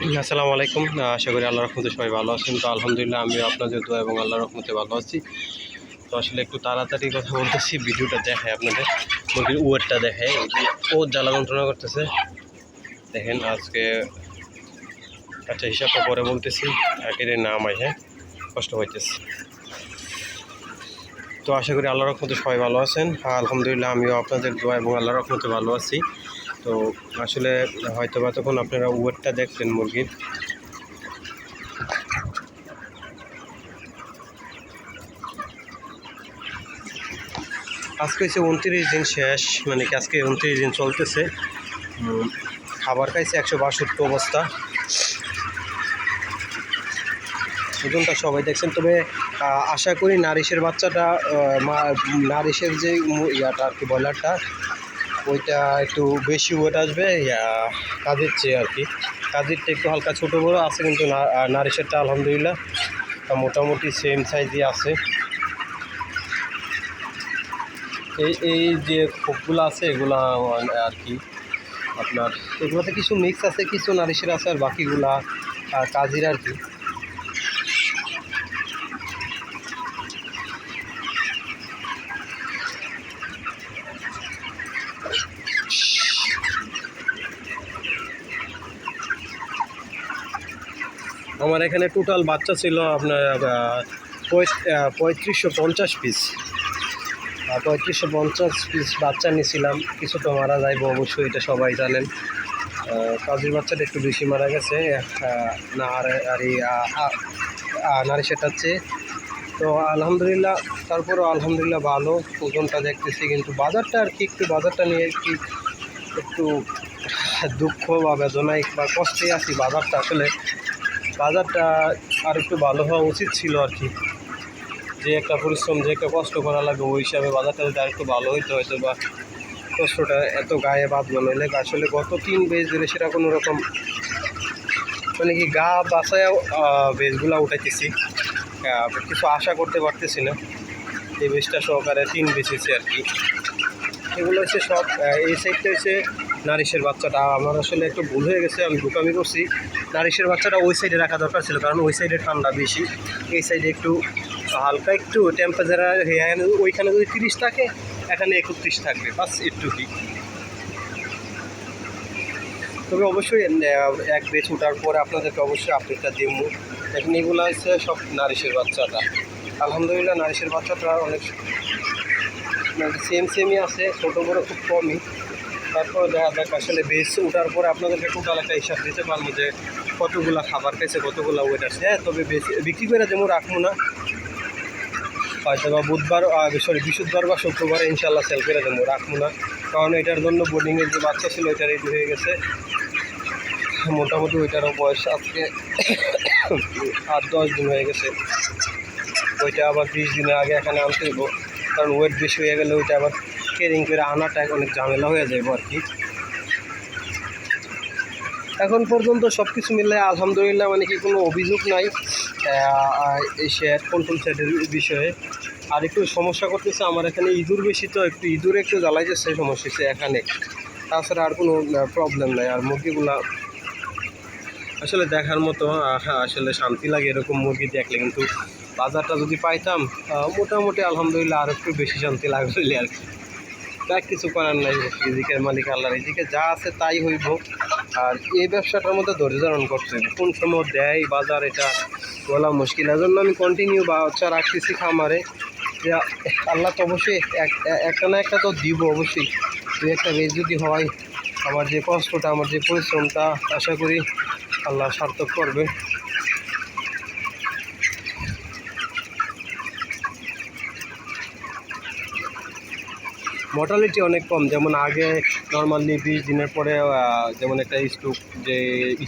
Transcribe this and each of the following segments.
আসসালামু আলাইকুম। আশা করি আল্লাহ রহমতে সবাই ভালো আছেন। তো আলহামদুলিল্লাহ, আমিও আপনাদের দোয়া এবং আল্লাহ রহমতে ভালো আছি। তো আসলে একটু তাড়াতাড়ি কথা বলতেছি, ভিডিওটা দেখায় আপনাদের। মুরগির ওয়েটটা দেখায় ও জ্বালা যন্ত্রণা করতেছে। দেখেন আজকে আচ্ছা হিসাবটা পরে বলতেছি একের নাম হয় হ্যাঁ কষ্ট হইতেছে। তো আশা করি আল্লাহ রহমতে সবাই ভালো আছেন। হ্যাঁ আলহামদুলিল্লাহ, আমিও আপনাদের দোয়া এবং আল্লাহ রহমতে ভালো আছি। তো আসলে হয়তো বা তখন আপনারা ওয়েটটা দেখছেন মুরগির। আজকে হচ্ছে উনত্রিশ দিন শেষ মানে কি আজকে উনত্রিশ দিন চলতেছে। খাবার খাইছে একশো বাষট্টি অবস্থা। ওজনটা সবাই দেখছেন, তবে আশা করি নারিশের বাচ্চাটা নারিশের যে ইয়াটা আর কি, ব্রয়লারটা, ওইটা একটু বেশি ওয়েট আসবে কাজের চেয়ে আর কি। কাজেরটা একটু হালকা ছোটো বড়ো আছে কিন্তু নারিশেরটা আলহামদুলিল্লাহ মোটামুটি সেম সাইজই আছে। এই এই যে খোপগুলো আছে, এগুলা, আর কি, আপনার, এগুলোতে কিছু মিক্স আছে, কিছু নারিশের আছে আর বাকিগুলা কাজের আর কি। আমার এখানে টোটাল বাচ্চা ছিল আপনার পঁয়ত্রিশশো পঞ্চাশ পিস পঁয়ত্রিশশো পঞ্চাশ পিস বাচ্চা নিয়েছিলাম। কিছু তো মারা যাইব অবশ্যই এটা সবাই জানেন। কাজের বাচ্চাটা একটু বেশি মারা গেছে। না, আর আর নারী সেটার চেয়ে তো আলহামদুলিল্লাহ, তারপরেও আলহামদুলিল্লাহ ভালো। ওজনটা দেখতেছি, কিন্তু বাজারটা আর কি, একটু বাজারটা নিয়ে কি একটু দুঃখ বা বেদনায় বা কষ্টে আছি। বাজারটা আসলে বাজারটা আর একটু ভালো হওয়া উচিত ছিল আর কি। যে একটা পরিশ্রম, যে একটা কষ্ট করা লাগে, ওই হিসাবে বাজারটা যদি আরেকটু ভালো হইতে হয়তো বা কষ্টটা এত গায়ে বাঁধলো। নইলে আসলে গত তিন বেজ ধরে সেটা কোনো রকম মানে কি গা বাসায় বেজগুলা উঠাইতেছি। কিছু আশা করতে পারতেছি না। এই বেজটা সহকারে তিন বেচেছি আর কি। এগুলো হচ্ছে সব এই সাইডটা হচ্ছে নারিশের বাচ্চাটা। আমার আসলে একটু ভুল হয়ে গেছে, আমি বোকামি করছি। নারিশের বাচ্চাটা ওই সাইডে রাখা দরকার ছিল, কারণ ওই সাইডে ঠান্ডা বেশি। এই সাইডে একটু হালকা একটু টেম্পারেচার ওইখানে যদি তিরিশ থাকে, এখানে একত্রিশ থাকবে, বাস একটু কি তবে অবশ্যই এক বেচ ওঠার পরে আপনাদেরকে অবশ্যই আপডেটটা দিব। এখন এগুলো হচ্ছে সব নারিশের বাচ্চাটা। আলহামদুলিল্লাহ, নারিশের বাচ্চাটা অনেক সেম সেমই আছে, ছোটো বড়ো খুব কমই। তারপর দেখা যাক আসলে বেস ওঠার পরে আপনাদেরকে টোটাল একটা হিসাব দিতে পারব যে কতগুলা খাবার খাইছে কতগুলা ওয়েট আছে হ্যাঁ তবে বেশি বিক্রি করে যেমন রাখব না হয়তো বা বুধবার সরি বৃহস্পতিবার বা শুক্রবারে ইনশাল্লাহ সেল করে দেবো, রাখব না। কারণ এটার জন্য বোর্ডিংয়ের যে বাচ্চা ছিল, এটা রেডি হয়ে গেছে। মোটামুটি ওইটারও বয়স আজকে আট দশ দিন হয়ে গেছে। ওইটা আবার বিশ দিনের আগে এখানে আনতে দেবো কারণ ওয়েট বেশি হয়ে গেলে ওইটা আবার কেরিং করে আনাটা অনেক ঝামেলা হয়ে যাবে আর কি। এখন পর্যন্ত সব কিছু মিলে আলহামদুলিল্লাহ মানে কি কোনো অভিযোগ নাই। এই শেয়ার কন্ট্রোল সেটের বিষয়ে। আর একটু সমস্যা করতেছে, আমার এখানে ইঁদুর বেশি তো একটু ইঁদুর একটু জ্বালাইতেছে, সমস্যা হচ্ছে এখানে। তাছাড়া আর কোনো প্রবলেম নাই। আর মুরগিগুলা আসলে দেখার মতো আসলে শান্তি লাগে এরকম মুরগি দেখলে, কিন্তু বাজারটা যদি পাইতাম মোটামুটি আলহামদুলিল্লাহ আর একটু বেশি শান্তি লাগলে আর কি। তাই কিছু করার নাই রিজিকের মালিক আল্লাহর এদিকে যা আছে তাই হইব। আর এই ব্যবসাটার মধ্যে ধৈর্য ধারণ করতে কোন সময় দেয়, বাজার এটা বলা মুশকিল। এর জন্য আমি কন্টিনিউ বাচ্চা রাখতেছি খামারে। যে আল্লাহ তো অবশ্যই এক- একটা না একটা তো দিব অবশ্যই। দু একটা বেশ যদি হয়, আমার যে কষ্টটা, আমার যে পরিশ্রমটা, আশা করি আল্লাহ সার্থক করবে। মর্টালিটি অনেক কম, যেমন আগে নর্মালি বিশ দিনের পরে যেমন একটা স্টুক যে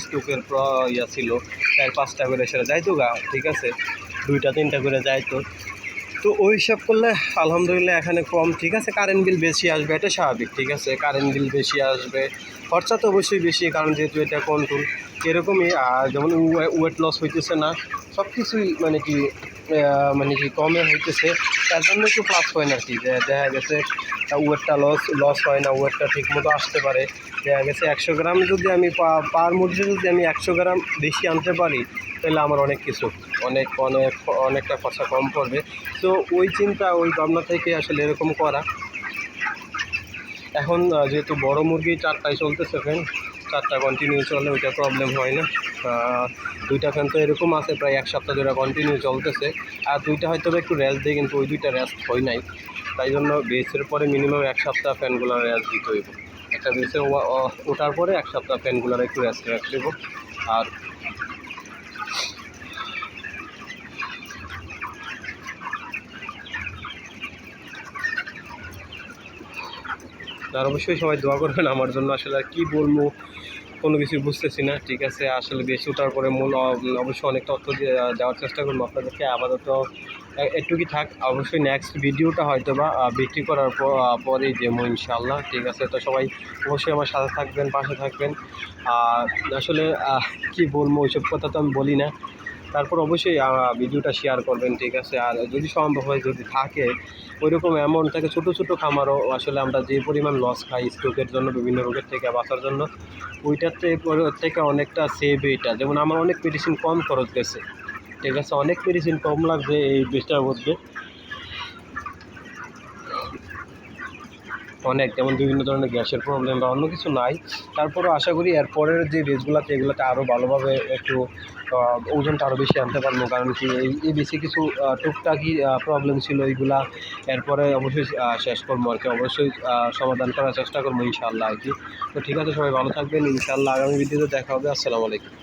স্টুকের ইয়া ছিল, চার, পাঁচটা করে সেটা যাইতো গা, ঠিক আছে? দুইটা, তিনটা করে যাইতো। তো ওই হিসাব করলে আলহামদুলিল্লাহ এখানে কম, ঠিক আছে? কারেন্ট বিল বেশি আসবে, এটা স্বাভাবিক, ঠিক আছে? কারেন্ট বিল বেশি আসবে, খরচা তো অবশ্যই বেশি, কারণ যেহেতু এটা কন্ট্রোল এরকমই, আর যেমন ওয়েট লস হইতেছে না সব কিছুই মানে কি মানে কি কমে হইতেছে, তার জন্য একটু প্লাস পয়েন্ট আর কি। দেখা গেছে ওয়েটটা লস লস হয় না ওয়েটটা ঠিক মতো আসতে পারে। দেখা গেছে একশো গ্রাম যদি আমি পার মুরগি যদি আমি একশো গ্রাম বেশি আনতে পারি, তাহলে আমার অনেক কিছু, অনেক অনেক অনেকটা খরচা কম পড়বে। তো ওই চিন্তা, ওই ভাবনা থেকে আসলে এরকম করা। এখন যেহেতু বড় মুরগি চারটায় চলতেছে ফ্যান চারটা কন্টিনিউ চলে, ওইটা প্রবলেম হয় না। দুইটা ফ্যান তো এরকম আছে, প্রায় এক সপ্তাহ ধরে কন্টিনিউ চলতেছে। আর দুইটা হয়তো একটু রেস্ট দিই, কিন্তু ওই দুইটা রেস্ট হয় নাই। তাই জন্য বেসের পরে মিনিমাম এক সপ্তাহ ফ্যানগুলো রেস্ট দিতে হইব। একটা বেসে ওঠার পরে এক সপ্তাহ ফ্যানগুলোর একটু রেস্ট রাখতে আর আর অবশ্যই সবাই দোয়া করবেন আমার জন্য। আসলে আর কী বলব? কোনো কিছু বুঝতেছি না, ঠিক আছে? আসলে বেশি ওঠার পরে মূল অবশ্যই অনেক তথ্য দেওয়ার চেষ্টা করব আপনাদেরকে। আপাতত একটুকি থাক, অবশ্যই নেক্সট ভিডিওটা হয়তো বা বিক্রি করার পর দেবো ইনশাল্লাহ ঠিক আছে? তো সবাই অবশ্যই আমার সাথে থাকবেন, পাশে থাকবেন। আর আসলে কি বলব, ওইসব কথা তো আমি বলি না। তারপর অবশ্যই ভিডিওটা শেয়ার করবেন, ঠিক আছে? আর যদি সম্ভব হয়, যদি থাকে, ওইরকম এমন থাকে, ছোটো ছোটো খামারও আসলে আমরা যে পরিমাণ লস খাই, স্ট্রোকের জন্য, বিভিন্ন রোগের থেকে বাঁচার জন্য ওইটাতে থেকে অনেকটা সেভ এটা। যেমন আমার অনেক মেডিসিন কম খরচ গেছে, ঠিক আছে? অনেক মেডিসিন কম লাগছে এই বিষটার মধ্যে। অনেক, যেমন বিভিন্ন ধরনের গ্যাসের প্রবলেম বা অন্য কিছু নাই। তারপরও আশা করি এরপরের যে বেসগুলোতে এগুলোতে আরও ভালোভাবে একটু ওজনটা আরও বেশি আনতে পারব। কারণ কি এই বেশি কিছু টুকটাকি প্রবলেম ছিল এইগুলা এরপরে অবশ্যই শেষ করব আর কি। অবশ্যই সমাধান করার চেষ্টা করব ইনশাল্লাহ আর কি। তো ঠিক আছে, সবাই ভালো থাকবেন। ইনশাল্লাহ আগামী ভিডিওতে দেখা হবে। আসসালামু আলাইকুম।